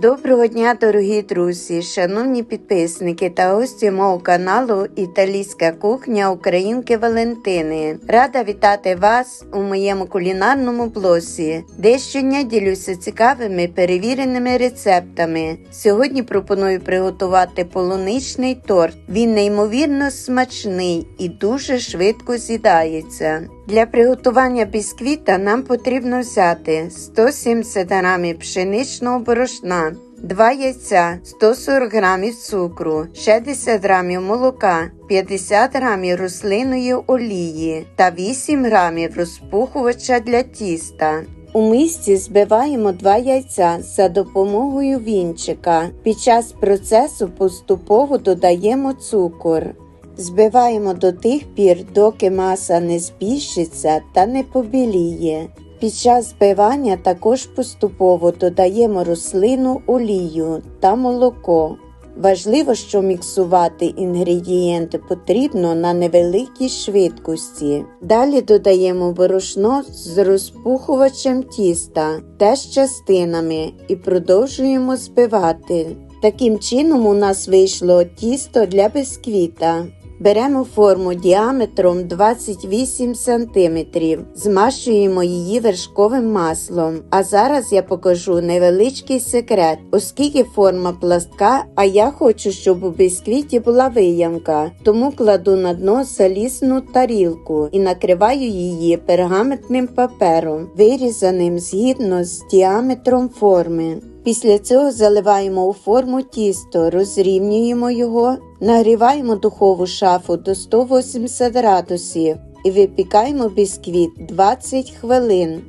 Доброго дня, дорогі друзі, шановні підписники та гості мого каналу Італійська кухня Українки Валентини. Рада вітати вас у моєму кулінарному блозі, де щодня ділюся цікавими перевіреними рецептами. Сьогодні пропоную приготувати полуничний торт. Він неймовірно смачний і дуже швидко з'їдається. Для приготування бісквіта нам потрібно взяти 170 г пшеничного борошна, 2 яйця, 140 г цукру, 60 г молока, 50 г рослинної олії та 8 г розпухувача для тіста. У мисці збиваємо 2 яйця за допомогою вінчика. Під час процесу поступово додаємо цукор. Збиваємо до тих пір, доки маса не збільшиться та не побіліє. Під час збивання також поступово додаємо рослину олію та молоко. Важливо, що міксувати інгредієнти потрібно на невеликій швидкості. Далі додаємо борошно з розпухувачем тіста теж частинами і продовжуємо збивати. Таким чином у нас вийшло тісто для бисквіта. Беремо форму діаметром 28 см, змащуємо її вершковим маслом. А зараз я покажу невеличкий секрет, оскільки форма пластка, а я хочу, щоб у бісквіті була виямка, тому кладу на дно залізну тарілку і накриваю її пергаментним папером, вирізаним згідно з діаметром форми. Після цього заливаємо у форму тісто, розрівнюємо його, нагріваємо духову шафу до 180 градусів і випікаємо бісквіт 20 хвилин.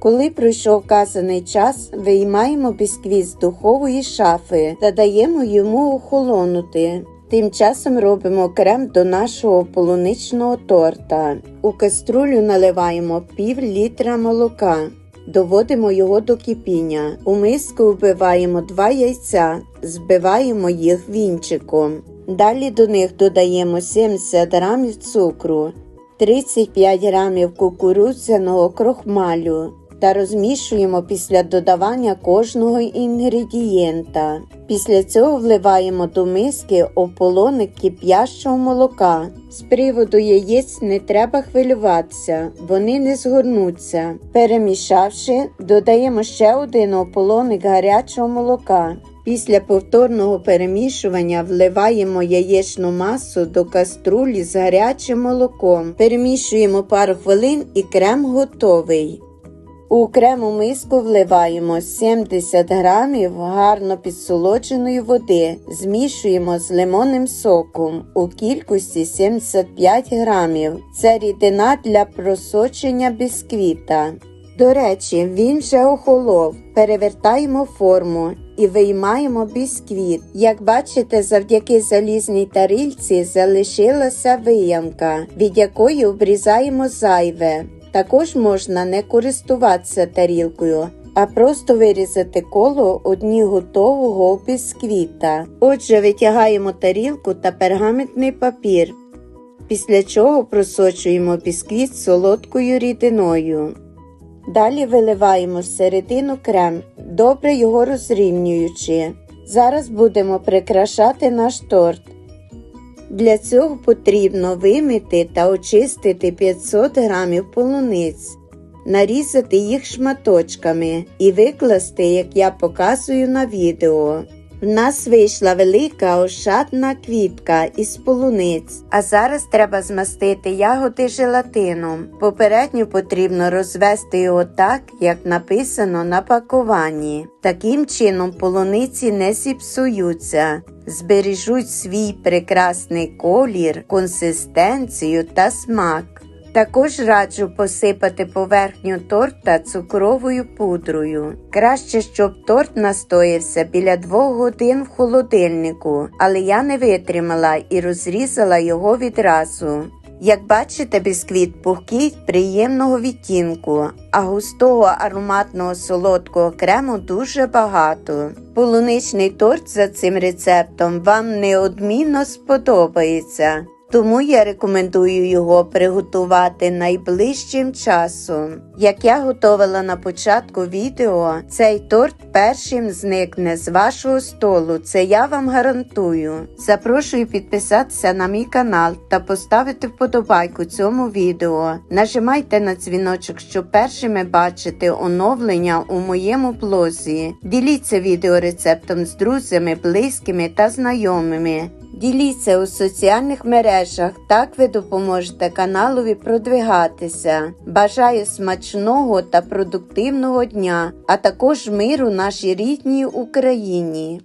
Коли пройшов вказаний час, виймаємо бісквіт з духової шафи та даємо йому охолонути. Тим часом робимо крем до нашого полуничного торта. У каструлю наливаємо пів літра молока. Доводимо його до кипіння. У миску вбиваємо 2 яйця, збиваємо їх вінчиком. Далі до них додаємо 70 г цукру, 35 г кукурудзяного крохмалю та розмішуємо після додавання кожного інгредієнта. Після цього вливаємо до миски ополоник кип'ящого молока. З приводу яєць не треба хвилюватися, вони не згорнуться. Перемішавши, додаємо ще один ополоник гарячого молока. Після повторного перемішування вливаємо яєчну масу до каструлі з гарячим молоком. Перемішуємо пару хвилин і крем готовий. У окрему миску вливаємо 70 грамів гарно підсолодженої води, змішуємо з лимонним соком у кількості 75 грамів. Це рідина для просочення бісквіта. До речі, він вже охолов. Перевертаємо форму і виймаємо бісквіт. Як бачите, завдяки залізній тарільці залишилася виямка, від якої обрізаємо зайве. Також можна не користуватися тарілкою, а просто вирізати коло одні готового бісквіта. Отже, витягаємо тарілку та пергаментний папір, після чого просочуємо бісквіт солодкою рідиною. Далі виливаємо всередину крем, добре його розрівнюючи. Зараз будемо прикрашати наш торт. Для цього потрібно вимити та очистити 500 г полуниць, нарізати їх шматочками і викласти, як я показую на відео. В нас вийшла велика ошатна квітка із полуниць, а зараз треба змастити ягоди желатином. Попередньо потрібно розвести його так, як написано на пакуванні. Таким чином полуниці не зіпсуються, збережуть свій прекрасний колір, консистенцію та смак. Також раджу посипати поверхню торта цукровою пудрою. Краще, щоб торт настоявся біля 2 годин в холодильнику, але я не витримала і розрізала його відразу. Як бачите, бісквіт пухкий приємного відтінку, а густого ароматного солодкого крему дуже багато. Полуничний торт за цим рецептом вам неодмінно сподобається. Тому я рекомендую його приготувати найближчим часом. Як я готувала на початку відео, цей торт першим зникне з вашого столу. Це я вам гарантую. Запрошую підписатися на мій канал та поставити вподобайку цьому відео. Нажимайте на дзвіночок, щоб першими бачити оновлення у моєму блозі. Діліться відеорецептом з друзями, близькими та знайомими. Діліться у соціальних мережах, так ви допоможете каналові продвигатися. Бажаю смачного та продуктивного дня, а також миру нашій рідній Україні.